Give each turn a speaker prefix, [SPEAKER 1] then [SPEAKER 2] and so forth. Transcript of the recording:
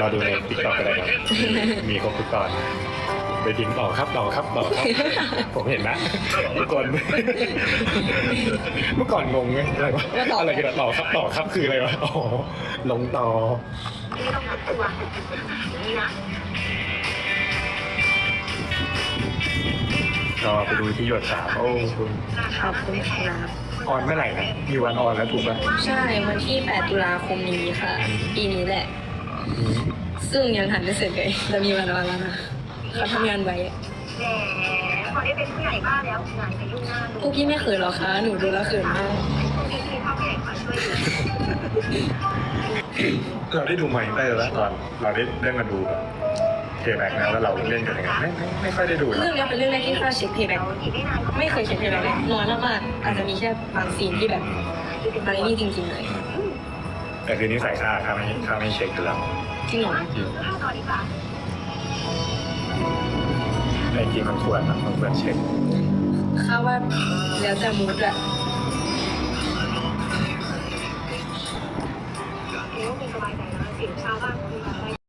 [SPEAKER 1] รอดูในติ๊กต็อกก็ได้ครับ มีครบทุกตอน ไปทิ้งต่อครับต่อครับต่อครับ ผมเห็นนะเมื่อก่อนเมื่อก่อนงงไงอะไรวะ
[SPEAKER 2] ว่าต่ออ
[SPEAKER 1] อะไรกันอะต่อครับต่อครับคืออะไรวะอ๋อลงต่อ
[SPEAKER 3] ไม่ต้องนับตัวนี่นะ
[SPEAKER 1] ก็ไปดูที่หยดสามโอ้คุณ
[SPEAKER 2] ขอบคุณครับ
[SPEAKER 1] ออนเมื่อไหร่นะมีวันออนแล้วถูกป่ะ
[SPEAKER 2] ใช่ วันที่ 8 ตุลาคมนี้ค่ะ ปีนี้แหละ ซึ่งยังหันไม่เสร็จเลยจะมีวันวันแล้วนะเขาทำงานไว้
[SPEAKER 3] แหมพอได้เป็นผู้ใหญ่บ้านแล้วงานจะยุ่งหน้าดู
[SPEAKER 2] พวกพี่ไม่เขินหรอคะ หนูดูแล้วเขินมาก
[SPEAKER 3] พวกนี้ที่เข้าแข่งมาช่วยเหลือ
[SPEAKER 1] เราได้ดูใหม่ได้แล้วตอนเราได้ได้มาดูแบบเทแบ็กนะแล้วเราเล่นกันยังไงไม่ไม่ไม่ค่อยได้ดูนะ
[SPEAKER 2] เรื่องนี้เป็นเรื่องแรกที่ข้าเช็คเพย์แบ็ก
[SPEAKER 3] อีกไม่นานก็
[SPEAKER 2] ไม่เคยเช็คเพย์แบ็กเลยน้อยมากๆอาจจะมีแค่บางซีนที่แบบอะไรนี่จริงๆเลย
[SPEAKER 1] แต่คือนิสัยข้าค่าไม่ค่าไม่เช็คอยู่แล้ว
[SPEAKER 2] จริงเหรอ
[SPEAKER 1] จริง
[SPEAKER 3] ไอ้
[SPEAKER 1] จริงมันควรนะมันควรเช็ค
[SPEAKER 2] ข้าว่าแล้วแต่มูดอะ
[SPEAKER 3] เขียวเป็นสบายใจนะเขียวว่า